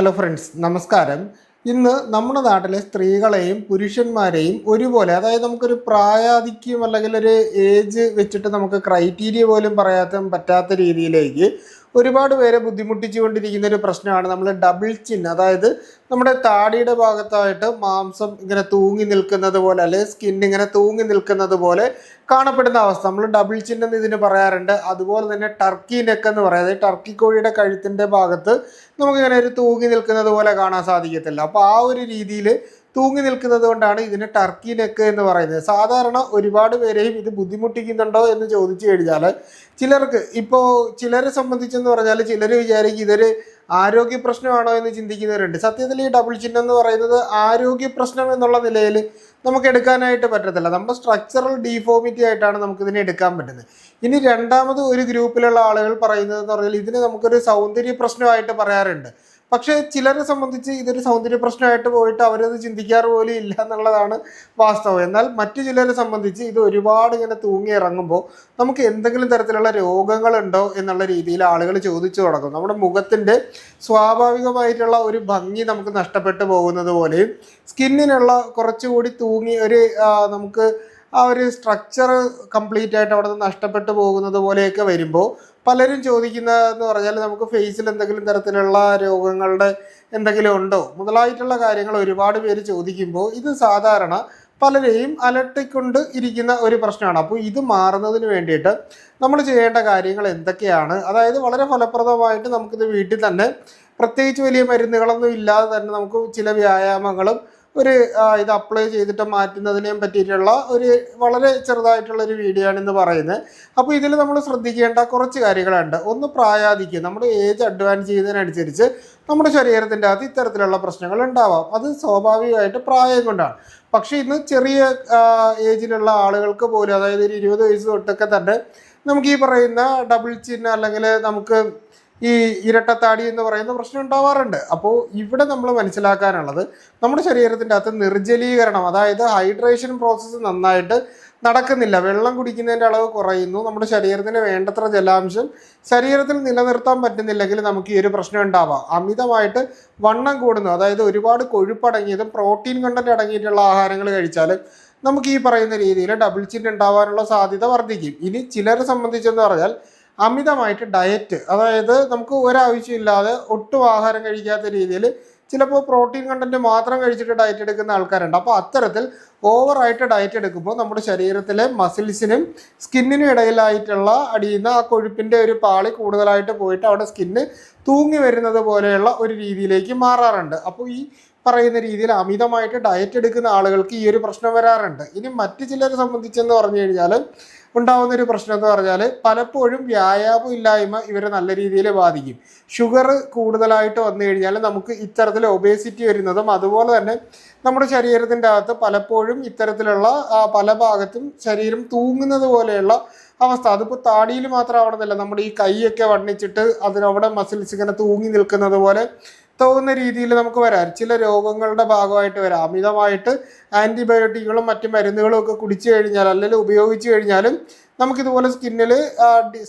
Hello friends നമസ്കാരം. ഇന്ന് നമ്മുടെ നാട്ടിലെ സ്ത്രീകളെയും പുരുഷന്മാരെയും ഒരുപോലെ അതായത് നമുക്കൊരു പ്രായാധിക്യം അല്ലെങ്കിൽ ഒരു ഏജ് വെച്ചിട്ട് നമുക്ക് ക്രൈറ്റീരിയ പോലും പറയാത്ത പറ്റാത്ത രീതിയിലേക്ക് ഒരുപാട് പേരെ ബുദ്ധിമുട്ടിച്ചുകൊണ്ടിരിക്കുന്ന ഒരു പ്രശ്നമാണ്. നമ്മൾ ഡബിൾ ചിൻ അതായത് നമ്മുടെ താടിയുടെ ഭാഗത്തായിട്ട് മാംസം ഇങ്ങനെ തൂങ്ങി നിൽക്കുന്നത് പോലെ അല്ലെങ്കിൽ സ്കിൻ ഇങ്ങനെ തൂങ്ങി നിൽക്കുന്നത് പോലെ കാണപ്പെടുന്ന അവസ്ഥ. നമ്മൾ ഡബിൾ ചിൻ എന്ന് ഇതിന് പറയാറുണ്ട്. അതുപോലെ തന്നെ ടർക്കി നെക്ക് എന്ന് പറയുന്നത് ടർക്കി കോഴിയുടെ കഴുത്തിന്റെ ഭാഗത്ത് നമുക്കിങ്ങനെ ഒരു തൂങ്ങി നിൽക്കുന്നത് പോലെ കാണാൻ സാധിക്കത്തില്ല. അപ്പോൾ ആ ഒരു രീതിയിൽ തൂങ്ങി നിൽക്കുന്നത് കൊണ്ടാണ് ഇതിന് ടർക്കി നെക്ക് എന്ന് പറയുന്നത്. സാധാരണ ഒരുപാട് പേരെയും ഇത് ബുദ്ധിമുട്ടിക്കുന്നുണ്ടോ എന്ന് ചോദിച്ചു കഴിഞ്ഞാൽ ചിലർക്ക് ഇപ്പോൾ ചിലരെ സംബന്ധിച്ചെന്ന് പറഞ്ഞാൽ ചിലർ വിചാരിക്കും ഇതൊരു ആരോഗ്യ പ്രശ്നമാണോ എന്ന് ചിന്തിക്കുന്നവരുണ്ട്. സത്യത്തിൽ ഈ ഡബിൾ ചിഹ്നം എന്ന് പറയുന്നത് ആരോഗ്യ പ്രശ്നം എന്നുള്ള നിലയിൽ നമുക്ക് എടുക്കാനായിട്ട് പറ്റത്തില്ല. നമ്മുടെ സ്ട്രക്ചറൽ ഡീഫോമിറ്റി ആയിട്ടാണ് നമുക്കിതിനെ എടുക്കാൻ പറ്റുന്നത്. ഇനി രണ്ടാമത് ഒരു ഗ്രൂപ്പിലുള്ള ആളുകൾ പറയുന്നത് എന്ന് പറഞ്ഞാൽ ഇതിന് നമുക്കൊരു സൗന്ദര്യ പ്രശ്നമായിട്ട് പറയാറുണ്ട്. പക്ഷേ ചിലരെ സംബന്ധിച്ച് ഇതൊരു സൗന്ദര്യ പ്രശ്നമായിട്ട് പോയിട്ട് അവരത് ചിന്തിക്കാറ് പോലും ഇല്ല എന്നുള്ളതാണ് വാസ്തവം. എന്നാൽ മറ്റു ചിലരെ സംബന്ധിച്ച് ഇത് ഒരുപാട് ഇങ്ങനെ തൂങ്ങി ഇറങ്ങുമ്പോൾ നമുക്ക് എന്തെങ്കിലും തരത്തിലുള്ള രോഗങ്ങളുണ്ടോ എന്നുള്ള രീതിയിൽ ആളുകൾ ചോദിച്ചു തുടങ്ങും. നമ്മുടെ മുഖത്തിന്റെ സ്വാഭാവികമായിട്ടുള്ള ഒരു ഭംഗി നമുക്ക് നഷ്ടപ്പെട്ടു പോകുന്നത് പോലെയും സ്കിന്നിനുള്ള കുറച്ചുകൂടി തൂങ്ങി ഒരു നമുക്ക് ആ ഒരു സ്ട്രക്ചർ കംപ്ലീറ്റ് ആയിട്ട് അവിടെ നിന്ന് നഷ്ടപ്പെട്ടു പോകുന്നത് പോലെയൊക്കെ വരുമ്പോൾ പലരും ചോദിക്കുന്നതെന്ന് പറഞ്ഞാൽ നമുക്ക് ഫേസിൽ എന്തെങ്കിലും തരത്തിലുള്ള രോഗങ്ങളുടെ എന്തെങ്കിലും ഉണ്ടോ? മുതലായിട്ടുള്ള കാര്യങ്ങൾ ഒരുപാട് പേര് ചോദിക്കുമ്പോൾ ഇത് സാധാരണ പലരെയും അലട്ടിക്കൊണ്ട് ഇരിക്കുന്ന ഒരു പ്രശ്നമാണ്. അപ്പോൾ ഇത് മാറുന്നതിന് വേണ്ടിയിട്ട് നമ്മൾ ചെയ്യേണ്ട കാര്യങ്ങൾ എന്തൊക്കെയാണ്? അതായത് വളരെ ഫലപ്രദമായിട്ട് നമുക്കിത് വീട്ടിൽ തന്നെ പ്രത്യേകിച്ച് വലിയ മരുന്നുകളൊന്നും ഇല്ലാതെ തന്നെ നമുക്ക് ചില വ്യായാമങ്ങളും ഒരു ഇത് അപ്ലൈ ചെയ്തിട്ട് മാറ്റുന്നതിനെയും പറ്റിയിട്ടുള്ള ഒരു വളരെ ചെറുതായിട്ടുള്ള ഒരു വീഡിയോ ആണെന്ന് പറയുന്നത്. അപ്പോൾ ഇതിൽ നമ്മൾ ശ്രദ്ധിക്കേണ്ട കുറച്ച് കാര്യങ്ങളുണ്ട്. ഒന്ന് പ്രായാധിക്യം. നമ്മുടെ ഏജ് അഡ്വാൻസ് ചെയ്യുന്നതിനനുസരിച്ച് നമ്മുടെ ശരീരത്തിന്റെ അകത്ത് ഇത്തരത്തിലുള്ള പ്രശ്നങ്ങൾ ഉണ്ടാവാം. അത് സ്വാഭാവികമായിട്ട് പ്രായം കൊണ്ടാണ്. പക്ഷേ ഇന്ന് ചെറിയ ഏജിലുള്ള ആളുകൾക്ക് പോലും അതായത് ഒരു ഇരുപത് വയസ്സ് തൊട്ടൊക്കെ തന്നെ നമുക്ക് ഈ പറയുന്ന ഡബിൾ ചിഹ്ന അല്ലെങ്കിൽ നമുക്ക് ഈ ഇരട്ടത്താടി എന്ന് പറയുന്ന പ്രശ്നം ഉണ്ടാവാറുണ്ട്. അപ്പോൾ ഇവിടെ നമ്മൾ മനസ്സിലാക്കാനുള്ളത് നമ്മുടെ ശരീരത്തിന്റെ അകത്ത് നിർജലീകരണം അതായത് ഹൈഡ്രേഷൻ പ്രോസസ്സ് നന്നായിട്ട് നടക്കുന്നില്ല. വെള്ളം കുടിക്കുന്നതിന്റെ അളവ് കുറയുന്നു. നമ്മുടെ ശരീരത്തിന് വേണ്ടത്ര ജലാംശം ശരീരത്തിൽ നിലനിർത്താൻ പറ്റുന്നില്ലെങ്കിൽ നമുക്ക് ഈ ഒരു പ്രശ്നം ഉണ്ടാവാം. അമിതമായിട്ട് വണ്ണം കൂടുന്നു. അതായത് ഒരുപാട് കൊഴുപ്പടങ്ങിയതും പ്രോട്ടീൻ കണ്ടന്റ് അടങ്ങിയിട്ടുള്ള ആഹാരങ്ങൾ കഴിച്ചാൽ നമുക്ക് ഈ പറയുന്ന രീതിയിൽ ഡബിൾ ചിൻ ഉണ്ടാവാനുള്ള സാധ്യത വർദ്ധിക്കും. ഇനി ചിലരെ സംബന്ധിച്ചെന്ന് പറഞ്ഞാൽ അമിതമായിട്ട് ഡയറ്റ് അതായത് നമുക്ക് ഒരാവശ്യമില്ലാതെ ഒട്ടും ആഹാരം കഴിക്കാത്ത രീതിയിൽ ചിലപ്പോൾ പ്രോട്ടീൻ കണ്ടന്റ് മാത്രം കഴിച്ചിട്ട് ഡയറ്റ് എടുക്കുന്ന ആൾക്കാരുണ്ട്. അപ്പോൾ അത്തരത്തിൽ ഓവറായിട്ട് ഡയറ്റ് എടുക്കുമ്പോൾ നമ്മുടെ ശരീരത്തിലെ മസിൽസിനും സ്കിന്നിനും ഇടയിലായിട്ടുള്ള അടിയുന്ന ആ കൊഴുപ്പിന്റെ ഒരു പാളി കൂടുതലായിട്ട് പോയിട്ട് അവിടെ സ്കിന്ന് തൂങ്ങി വരുന്നത് പോലെയുള്ള ഒരു രീതിയിലേക്ക് മാറാറുണ്ട്. അപ്പോൾ ഈ പറയുന്ന രീതിയിൽ അമിതമായിട്ട് ഡയറ്റ് എടുക്കുന്ന ആളുകൾക്ക് ഈ ഒരു പ്രശ്നം വരാറുണ്ട്. ഇനി മറ്റു ചിലരെ സംബന്ധിച്ചെന്ന് പറഞ്ഞു കഴിഞ്ഞാൽ ഉണ്ടാകുന്ന ഒരു പ്രശ്നം എന്ന് പറഞ്ഞാൽ പലപ്പോഴും വ്യായാമം ഇല്ലായ്മ ഇവരെ നല്ല രീതിയിൽ ബാധിക്കും. ഷുഗർ കൂടുതലായിട്ട് വന്നു കഴിഞ്ഞാൽ നമുക്ക് ഇത്തരത്തിൽ ഒബേസിറ്റി വരുന്നതും അതുപോലെ തന്നെ നമ്മുടെ ശരീരത്തിന്റെ അകത്ത് പലപ്പോഴും ഇത്തരത്തിലുള്ള പല ഭാഗത്തും ശരീരം തൂങ്ങുന്നത് പോലെയുള്ള അവസ്ഥ. അതിപ്പോൾ താടിയിൽ മാത്രമാവണമെന്നില്ല നമ്മുടെ ഈ കൈയൊക്കെ വണ്ണിച്ചിട്ട് അതിനവിടെ മസിൽസ് ഇങ്ങനെ തൂങ്ങി നിൽക്കുന്നത് പോലെ തോന്നുന്ന രീതിയിൽ നമുക്ക് വരാം. ചില രോഗങ്ങളുടെ ഭാഗമായിട്ട് വരാം. അമിതമായിട്ട് ആന്റിബയോട്ടിക്കുകളും മറ്റു മരുന്നുകളും ഒക്കെ കുടിച്ചു കഴിഞ്ഞാൽ അല്ലെങ്കിൽ ഉപയോഗിച്ചു കഴിഞ്ഞാലും നമുക്കിതുപോലെ സ്കിന്നിൽ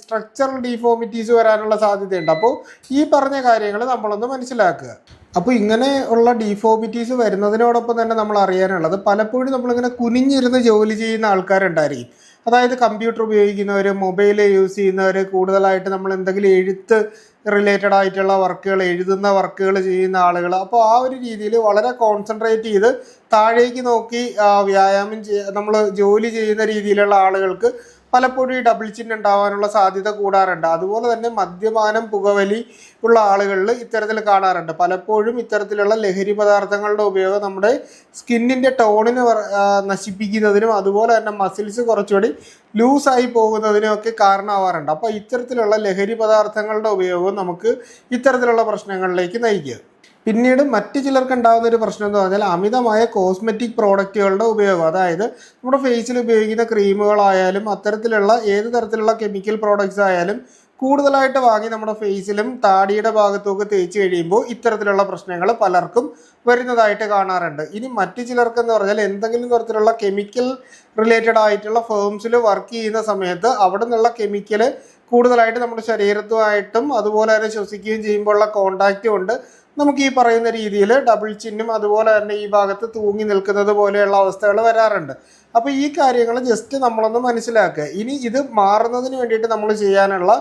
സ്ട്രക്ചറൽ ഡീഫോമിറ്റീസ് വരാനുള്ള സാധ്യതയുണ്ട്. അപ്പോൾ ഈ പറഞ്ഞ കാര്യങ്ങൾ നമ്മളൊന്ന് മനസ്സിലാക്കുക. അപ്പോൾ ഇങ്ങനെ ഉള്ള ഡീഫോമിറ്റീസ് വരുന്നതിനോടൊപ്പം തന്നെ നമ്മൾ അറിയാനുള്ളത് പലപ്പോഴും നമ്മളിങ്ങനെ കുനിഞ്ഞിരുന്ന് ജോലി ചെയ്യുന്ന ആൾക്കാരുണ്ടായിരിക്കും. അതായത് കമ്പ്യൂട്ടർ ഉപയോഗിക്കുന്നവർ മൊബൈൽ യൂസ് ചെയ്യുന്നവർ കൂടുതലായിട്ട് നമ്മൾ എന്തെങ്കിലും എഴുത്ത് റിലേറ്റഡ് ആയിട്ടുള്ള വർക്കുകൾ എഴുതുന്ന വർക്കുകൾ ചെയ്യുന്ന ആളുകൾ. അപ്പോൾ ആ ഒരു രീതിയിൽ വളരെ കോൺസെൻട്രേറ്റ് ചെയ്ത് താഴേക്ക് നോക്കി വ്യായാമം ചെയ്യ നമ്മൾ ജോലി ചെയ്യുന്ന രീതിയിലുള്ള ആളുകൾക്ക് പലപ്പോഴും ഈ ഡബിൾ ചിഹ്നം ഉണ്ടാവാനുള്ള സാധ്യത കൂടാറുണ്ട്. അതുപോലെ തന്നെ മദ്യപാനം പുകവലി ഉള്ള ആളുകളിൽ ഇത്തരത്തിൽ കാണാറുണ്ട്. പലപ്പോഴും ഇത്തരത്തിലുള്ള ലഹരി പദാർത്ഥങ്ങളുടെ ഉപയോഗം നമ്മുടെ സ്കിന്നിന്റെ ടോണിന് നശിപ്പിക്കുന്നതിനും അതുപോലെ തന്നെ മസിൽസ് കുറച്ചുകൂടി ലൂസായി പോകുന്നതിനും ഒക്കെ കാരണമാവാറുണ്ട്. അപ്പോൾ ഇത്തരത്തിലുള്ള ലഹരി പദാർത്ഥങ്ങളുടെ ഉപയോഗം നമുക്ക് ഇത്തരത്തിലുള്ള പ്രശ്നങ്ങളിലേക്ക് നയിക്കുക. പിന്നീട് മറ്റ് ചിലർക്ക് ഉണ്ടാകുന്ന ഒരു പ്രശ്നം എന്ന് പറഞ്ഞാൽ അമിതമായ കോസ്മെറ്റിക് പ്രോഡക്റ്റുകളുടെ ഉപയോഗം. അതായത് നമ്മുടെ ഫേസിൽ ഉപയോഗിക്കുന്ന ക്രീമുകളായാലും അത്തരത്തിലുള്ള ഏത് തരത്തിലുള്ള കെമിക്കൽ പ്രോഡക്റ്റ്സ് ആയാലും കൂടുതലായിട്ട് വാങ്ങി നമ്മുടെ ഫേസിലും താടിയുടെ ഭാഗത്തുമൊക്കെ തേച്ച് കഴിയുമ്പോൾ ഇത്തരത്തിലുള്ള പ്രശ്നങ്ങൾ പലർക്കും വരുന്നതായിട്ട് കാണാറുണ്ട്. ഇനി മറ്റു ചിലർക്കെന്ന് പറഞ്ഞാൽ എന്തെങ്കിലും തരത്തിലുള്ള കെമിക്കൽ റിലേറ്റഡ് ആയിട്ടുള്ള ഫേംസിൽ വർക്ക് ചെയ്യുന്ന സമയത്ത് അവിടെ നിന്നുള്ള കെമിക്കൽ കൂടുതലായിട്ട് നമ്മുടെ ശരീരത്തുമായിട്ടും അതുപോലെ തന്നെ ശ്വസിക്കുകയും ചെയ്യുമ്പോഴുള്ള കോണ്ടാക്റ്റും ഉണ്ട്. നമുക്ക് ഈ പറയുന്ന രീതിയിൽ ഡബിൾ ചിന്നും അതുപോലെ തന്നെ ഈ ഭാഗത്ത് തൂങ്ങി നിൽക്കുന്നത് പോലെയുള്ള അവസ്ഥകൾ വരാറുണ്ട്. അപ്പോൾ ഈ കാര്യങ്ങൾ ജസ്റ്റ് നമ്മളൊന്ന് മനസ്സിലാക്കുക. ഇനി ഇത് മാറുന്നതിന് വേണ്ടിയിട്ട് നമ്മൾ ചെയ്യാനുള്ള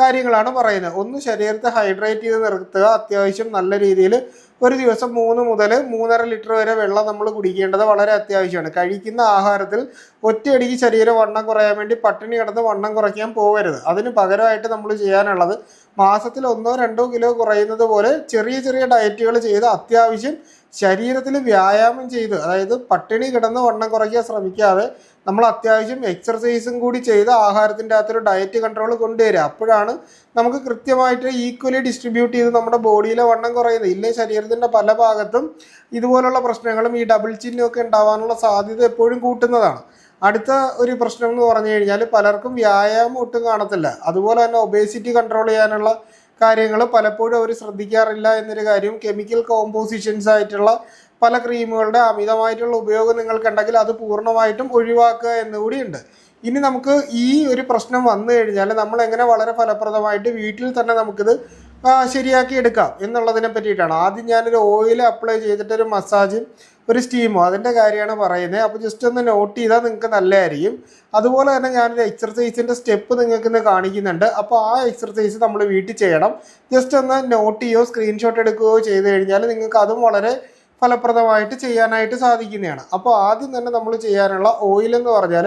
കാര്യങ്ങളാണ് പറയുന്നത്. ഒന്ന് ശരീരത്തെ ഹൈഡ്രേറ്റ് ചെയ്ത് നിർത്തുക. അത്യാവശ്യം നല്ല രീതിയിൽ ഒരു ദിവസം മൂന്ന് മുതൽ മൂന്നര ലിറ്റർ വരെ വെള്ളം നമ്മൾ കുടിക്കേണ്ടത് വളരെ അത്യാവശ്യമാണ്. കഴിക്കുന്ന ആഹാരത്തിൽ ഒറ്റയടിക്ക് ശരീരം വണ്ണം കുറയാൻ വേണ്ടി പട്ടിണി കിടന്ന് വണ്ണം കുറയ്ക്കാൻ പോകരുത്. അതിന് പകരമായിട്ട് നമ്മൾ ചെയ്യാനുള്ളത് മാസത്തിൽ ഒന്നോ രണ്ടോ കിലോ കുറയുന്നത് പോലെ ചെറിയ ചെറിയ ഡയറ്റുകൾ ചെയ്ത് അത്യാവശ്യം ശരീരത്തിൽ വ്യായാമം ചെയ്ത് അതായത് പട്ടിണി കിടന്ന് വണ്ണം കുറയ്ക്കാൻ ശ്രമിക്കാതെ നമ്മൾ അത്യാവശ്യം എക്സർസൈസും കൂടി ചെയ്ത് ആഹാരത്തിന്റെ അകത്തൊരു ഡയറ്റ് കൺട്രോൾ കൊണ്ടുവരിക. അപ്പോഴാണ് നമുക്ക് കൃത്യമായിട്ട് ഈക്വലി ഡിസ്ട്രിബ്യൂട്ട് ചെയ്ത് നമ്മുടെ ബോഡിയിലെ വണ്ണം കുറയുന്നത്. ഇല്ലേ ശരീരത്തിന്റെ പല ഭാഗത്തും ഇതുപോലുള്ള പ്രശ്നങ്ങളും ഈ ഡബിൾ ചിന്നും ഒക്കെ ഉണ്ടാവാനുള്ള സാധ്യത എപ്പോഴും കൂട്ടുന്നതാണ്. അടുത്ത ഒരു പ്രശ്നം എന്ന് പറഞ്ഞു കഴിഞ്ഞാൽ പലർക്കും വ്യായാമം ഒട്ടും കാണത്തില്ല. അതുപോലെ തന്നെ ഒബേസിറ്റി കൺട്രോൾ ചെയ്യാനുള്ള കാര്യങ്ങൾ പലപ്പോഴും അവർ ശ്രദ്ധിക്കാറില്ല എന്നൊരു കാര്യം. കെമിക്കൽ കോമ്പോസിഷൻസ് ആയിട്ടുള്ള പല ക്രീമുകളുടെ അമിതമായിട്ടുള്ള ഉപയോഗം നിങ്ങൾക്കുണ്ടെങ്കിൽ അത് പൂർണമായിട്ടും ഒഴിവാക്കുക എന്നുകൂടിയുണ്ട് ഇനി നമുക്ക് ഈ ഒരു പ്രശ്നം വന്നു കഴിഞ്ഞാൽ നമ്മൾ എങ്ങനെ വളരെ ഫലപ്രദമായിട്ട് വീട്ടിൽ തന്നെ നമുക്കിത് ശരിയാക്കി എടുക്കാം എന്നുള്ളതിനെ പറ്റിയിട്ടാണ്. ആദ്യം ഞാനൊരു ഓയിൽ അപ്ലൈ ചെയ്തിട്ട് ഒരു മസാജും ഒരു സ്റ്റീമോ അതിന്റെ കാര്യമാണ് പറയുന്നത്. അപ്പോൾ ജസ്റ്റ് ഒന്ന് നോട്ട് ചെയ്താൽ നിങ്ങൾക്ക് നല്ലതായിരിക്കും. അതുപോലെ തന്നെ ഞാനൊരു എക്സർസൈസിന്റെ സ്റ്റെപ്പ് നിങ്ങൾക്ക് ഇന്ന് കാണിക്കുന്നുണ്ട്. അപ്പോൾ ആ എക്സർസൈസ് നമ്മൾ വീട്ടിൽ ചെയ്യണം. ജസ്റ്റ് ഒന്ന് നോട്ട് ചെയ്യുകയോ സ്ക്രീൻഷോട്ട് എടുക്കുകയോ ചെയ്ത് കഴിഞ്ഞാൽ നിങ്ങൾക്ക് അതും വളരെ ഫലപ്രദമായിട്ട് ചെയ്യാനായിട്ട് സാധിക്കുന്നതാണ്. അപ്പോൾ ആദ്യം തന്നെ നമ്മൾ ചെയ്യാനുള്ള ഓയിൽ എന്ന് പറഞ്ഞാൽ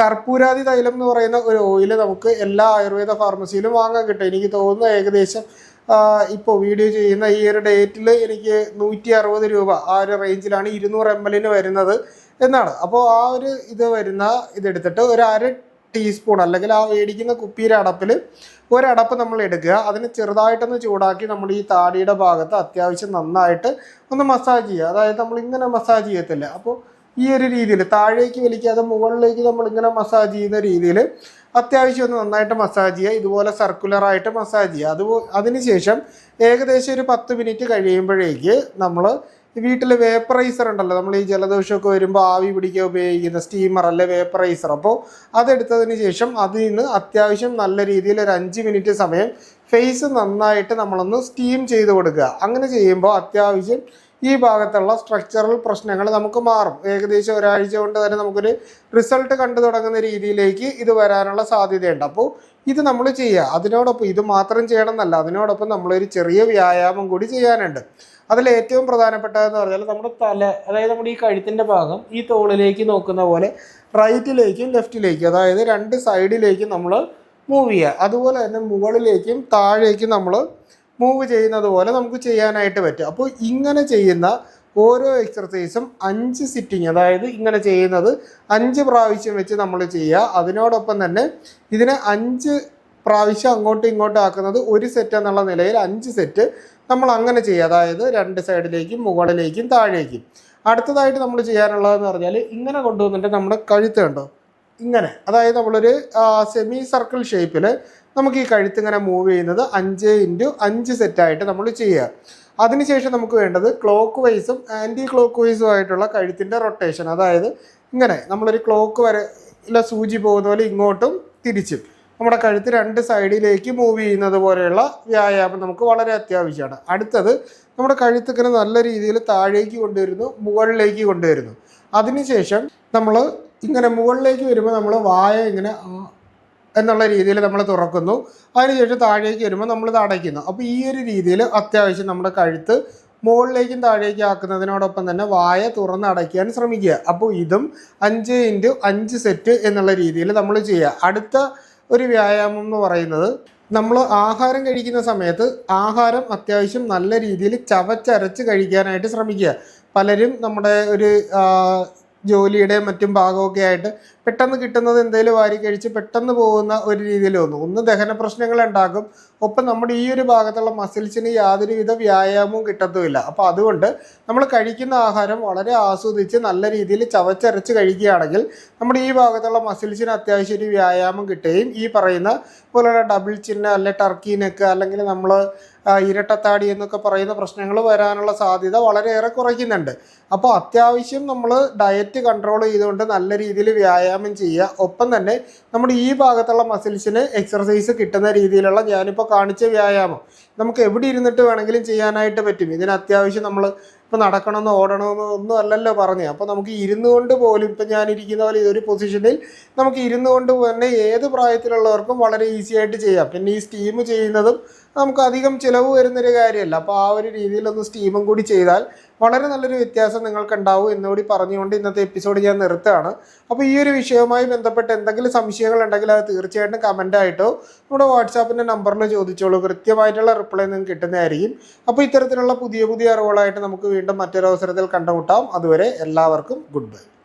കർപ്പൂരാതി തൈലം എന്ന് പറയുന്ന ഒരു ഓയിൽ നമുക്ക് എല്ലാ ആയുർവേദ ഫാർമസിയിലും വാങ്ങാൻ കിട്ടും. എനിക്ക് തോന്നുന്നു ഏകദേശം ഇപ്പോൾ വീഡിയോ ചെയ്യുന്ന ഈ ഒരു ഡേറ്റിൽ എനിക്ക് നൂറ്റി അറുപത് രൂപ ആ ഒരു റേഞ്ചിലാണ് ഇരുന്നൂറ് എം എല്ലിന് വരുന്നത് എന്നാണ്. അപ്പോൾ ആ ഒരു ഇത് വരുന്ന ഇതെടുത്തിട്ട് ഒരു അര ടീസ്പൂൺ അല്ലെങ്കിൽ ആ മേടിക്കുന്ന കുപ്പിയുടെ അടപ്പിൽ ഒരടപ്പ് നമ്മൾ എടുക്കുക. അതിന് ചെറുതായിട്ടൊന്ന് ചൂടാക്കി നമ്മൾ ഈ താടിയുടെ ഭാഗത്ത് അത്യാവശ്യം നന്നായിട്ട് ഒന്ന് മസാജ് ചെയ്യുക. അതായത് നമ്മൾ ഇങ്ങനെ മസാജ് ചെയ്യത്തില്ല. അപ്പോൾ ഈ ഒരു രീതിയിൽ താഴേക്ക് വലിക്കാതെ മുകളിലേക്ക് നമ്മൾ ഇങ്ങനെ മസാജ് ചെയ്യുന്ന രീതിയിൽ അത്യാവശ്യം ഒന്ന് നന്നായിട്ട് മസാജ് ചെയ്യുക. ഇതുപോലെ സർക്കുലറായിട്ട് മസാജ് ചെയ്യുക. അത് അതിനുശേഷം ഏകദേശം ഒരു പത്ത് മിനിറ്റ് കഴിയുമ്പോഴേക്ക് നമ്മൾ വീട്ടിൽ വേപ്പറൈസർ ഉണ്ടല്ലോ. നമ്മൾ ഈ ജലദോഷമൊക്കെ വരുമ്പോൾ ആവി പിടിക്കാൻ ഉപയോഗിക്കുന്ന സ്റ്റീമർ അല്ലെ വേപ്പറൈസർ അപ്പോൾ അതെടുത്തതിന് ശേഷം അതിൽ നിന്ന് അത്യാവശ്യം നല്ല രീതിയിൽ ഒരു അഞ്ച് മിനിറ്റ് സമയം ഫേസ് നന്നായിട്ട് നമ്മളൊന്ന് സ്റ്റീം ചെയ്ത് കൊടുക്കുക. അങ്ങനെ ചെയ്യുമ്പോൾ അത്യാവശ്യം ഈ ഭാഗത്തുള്ള സ്ട്രക്ചറൽ പ്രശ്നങ്ങൾ നമുക്ക് മാറും. ഏകദേശം ഒരാഴ്ച കൊണ്ട് തന്നെ നമുക്കൊരു റിസൾട്ട് കണ്ടു തുടങ്ങുന്ന രീതിയിലേക്ക് ഇത് വരാനുള്ള സാധ്യതയുണ്ട്. അപ്പോൾ ഇത് നമ്മൾ ചെയ്യുക. അതിനോടൊപ്പം ഇത് മാത്രം ചെയ്യണം എന്നല്ല അതിനോടൊപ്പം നമ്മളൊരു ചെറിയ വ്യായാമം കൂടി ചെയ്യാനുണ്ട്. അതിൽ ഏറ്റവും പ്രധാനപ്പെട്ടതെന്ന് പറഞ്ഞാൽ നമ്മുടെ തല അതായത് നമ്മുടെ ഈ കഴുത്തിന്റെ ഭാഗം ഈ തോളിലേക്ക് നോക്കുന്ന പോലെ റൈറ്റിലേക്കും ലെഫ്റ്റിലേക്കും അതായത് രണ്ട് സൈഡിലേക്കും നമ്മൾ മൂവ് ചെയ്യുക. അതുപോലെ തന്നെ മുകളിലേക്കും താഴേക്കും നമ്മൾ മൂവ് ചെയ്യുന്നത് പോലെ നമുക്ക് ചെയ്യാനായിട്ട് പറ്റും. അപ്പോൾ ഇങ്ങനെ ചെയ്യുന്ന ഓരോ എക്സർസൈസും അഞ്ച് സിറ്റിങ് അതായത് ഇങ്ങനെ ചെയ്യുന്നത് അഞ്ച് പ്രാവശ്യം വെച്ച് നമ്മൾ ചെയ്യുക. അതിനോടൊപ്പം തന്നെ ഇതിനെ അഞ്ച് പ്രാവശ്യം അങ്ങോട്ടും ഇങ്ങോട്ടും ആക്കുന്നത് ഒരു സെറ്റ് എന്നുള്ള നിലയിൽ അഞ്ച് സെറ്റ് നമ്മൾ അങ്ങനെ ചെയ്യുക അതായത് രണ്ട് സൈഡിലേക്കും മുകളിലേക്കും താഴേക്കും. അടുത്തതായിട്ട് നമ്മൾ ചെയ്യാനുള്ളതെന്ന് പറഞ്ഞാൽ ഇങ്ങനെ കൊണ്ടുവന്നിട്ട് നമ്മുടെ കഴുത്ത് കണ്ടോ? ഇങ്ങനെ. അതായത് നമ്മളൊരു സെമി സർക്കിൾ ഷേപ്പിൽ നമുക്ക് ഈ കഴുത്ത് ഇങ്ങനെ മൂവ് ചെയ്യുന്നത് അഞ്ച് ഇന്റു അഞ്ച് സെറ്റായിട്ട് നമ്മൾ ചെയ്യുക. അതിനുശേഷം നമുക്ക് വേണ്ടത് ക്ലോക്ക് വൈസും ആന്റി ക്ലോക്ക് വൈസും ആയിട്ടുള്ള കഴുത്തിന്റെ റൊട്ടേഷൻ അതായത് ഇങ്ങനെ. നമ്മളൊരു ക്ലോക്ക് വരെ ഇല്ല സൂചി പോകുന്ന പോലെ ഇങ്ങോട്ടും തിരിച്ചും. നമ്മുടെ കഴുത്ത് രണ്ട് സൈഡിലേക്ക് മൂവ് ചെയ്യുന്നത് പോലെയുള്ള വ്യായാമം നമുക്ക് വളരെ അത്യാവശ്യമാണ്. അടുത്തത് നമ്മുടെ കഴുത്തിങ്ങനെ നല്ല രീതിയിൽ താഴേക്ക് കൊണ്ടുവരുന്നു മുകളിലേക്ക് കൊണ്ടുവരുന്നു. അതിനുശേഷം നമ്മൾ ഇങ്ങനെ മുകളിലേക്ക് വരുമ്പോൾ നമ്മൾ വായ ഇങ്ങനെ എന്നുള്ള രീതിയിൽ നമ്മൾ തുറക്കുന്നു. അതിനുശേഷം താഴേക്ക് വരുമ്പോൾ നമ്മൾ അടയ്ക്കുന്നു. അപ്പോൾ ഈ ഒരു രീതിയിൽ അത്യാവശ്യം നമ്മുടെ കഴുത്ത് മുകളിലേക്കും താഴേക്കും ആക്കുന്നതിനോടൊപ്പം തന്നെ വായ തുറന്ന് അടയ്ക്കാൻ ശ്രമിക്കുക. അപ്പോൾ ഇതും അഞ്ച് ഇന്റു അഞ്ച് സെറ്റ് എന്നുള്ള രീതിയിൽ നമ്മൾ ചെയ്യുക. അടുത്ത ഒരു വ്യായാമം എന്ന് പറയുന്നത് നമ്മൾ ആഹാരം കഴിക്കുന്ന സമയത്ത് ആഹാരം അത്യാവശ്യം നല്ല രീതിയിൽ ചവച്ചരച്ച് കഴിക്കാനായിട്ട് ശ്രമിക്കുക. പലരും നമ്മുടെ ഒരു ജോലിയുടെ മറ്റും ഭാഗമൊക്കെ ആയിട്ട് പെട്ടെന്ന് കിട്ടുന്നത് എന്തെങ്കിലും വാരി കഴിച്ച് പെട്ടെന്ന് പോകുന്ന ഒരു രീതിയിൽ വന്നു. ഒന്ന് ദഹന പ്രശ്നങ്ങൾ ഉണ്ടാക്കും. ഒപ്പം നമ്മുടെ ഈ ഒരു ഭാഗത്തുള്ള മസിൽസിന് യാതൊരുവിധ വ്യായാമവും കിട്ടത്തുമില്ല. അപ്പോൾ അതുകൊണ്ട് നമ്മൾ കഴിക്കുന്ന ആഹാരം വളരെ ആസ്വദിച്ച് നല്ല രീതിയിൽ ചവച്ചരച്ച് കഴിക്കുകയാണെങ്കിൽ നമ്മുടെ ഈ ഭാഗത്തുള്ള മസിൽസിന് അത്യാവശ്യം ഒരു വ്യായാമം കിട്ടുകയും ഈ പറയുന്ന പോലുള്ള ഡബിൾ ചിന്ന അല്ലെ ടർക്കി നെക്ക് അല്ലെങ്കിൽ നമ്മൾ ഇരട്ടത്താടി എന്നൊക്കെ പറയുന്ന പ്രശ്നങ്ങൾ വരാനുള്ള സാധ്യത വളരെയേറെ കുറയ്ക്കുന്നുണ്ട്. അപ്പോൾ അത്യാവശ്യം നമ്മൾ ഡയറ്റ് കൺട്രോൾ ചെയ്തുകൊണ്ട് നല്ല രീതിയിൽ വ്യായാമം ചെയ്യുക. ഒപ്പം തന്നെ നമ്മുടെ ഈ ഭാഗത്തുള്ള മസിൽസിന് എക്സർസൈസ് കിട്ടുന്ന രീതിയിലുള്ള ഞാനിപ്പോൾ കാണിച്ച വ്യായാമം. നമുക്ക് എവിടെ ഇരുന്നിട്ട് വേണമെങ്കിലും ചെയ്യാനായിട്ട് പറ്റും. ഇതിന് അത്യാവശ്യം നമ്മൾ ഇപ്പോൾ നടക്കണമെന്നോ ഓടണമെന്നോ ഒന്നും അല്ലല്ലോ പറഞ്ഞത്. അപ്പോൾ നമുക്ക് ഇരുന്നു കൊണ്ട് പോലും ഇപ്പം ഞാൻ ഇരിക്കുന്ന പോലെ ഇതൊരു പൊസിഷനിൽ നമുക്ക് ഇരുന്നു കൊണ്ട് തന്നെ ഏത് പ്രായത്തിലുള്ളവർക്കും വളരെ ഈസി ആയിട്ട് ചെയ്യാം. പിന്നെ ഈ സ്റ്റീം ചെയ്യുന്നതും നമുക്ക് അധികം ചിലവ് വരുന്നൊരു കാര്യമല്ല. അപ്പോൾ ആ ഒരു രീതിയിലൊന്ന് സ്റ്റീമും കൂടി ചെയ്താൽ വളരെ നല്ലൊരു വ്യത്യാസം നിങ്ങൾക്ക് ഉണ്ടാവും എന്നുകൂടി പറഞ്ഞുകൊണ്ട് ഇന്നത്തെ എപ്പിസോഡ് ഞാൻ നിർത്തുകയാണ്. അപ്പോൾ ഈ ഒരു വിഷയവുമായി ബന്ധപ്പെട്ട് എന്തെങ്കിലും സംശയങ്ങൾ ഉണ്ടെങ്കിൽ അത് തീർച്ചയായിട്ടും കമന്റ് ആയിട്ടോ നമ്മുടെ വാട്സാപ്പിന്റെ നമ്പറിൽ ചോദിച്ചോളൂ. കൃത്യമായിട്ടുള്ള റിപ്ലൈ നിങ്ങൾക്ക് കിട്ടുന്നതായിരിക്കും. അപ്പോൾ ഇത്തരത്തിലുള്ള പുതിയ പുതിയ അറിവുകളായിട്ട് നമുക്ക് വീണ്ടും മറ്റൊരവസരത്തിൽ കണ്ടുമുട്ടാം. അതുവരെ എല്ലാവർക്കും ഗുഡ് ബൈ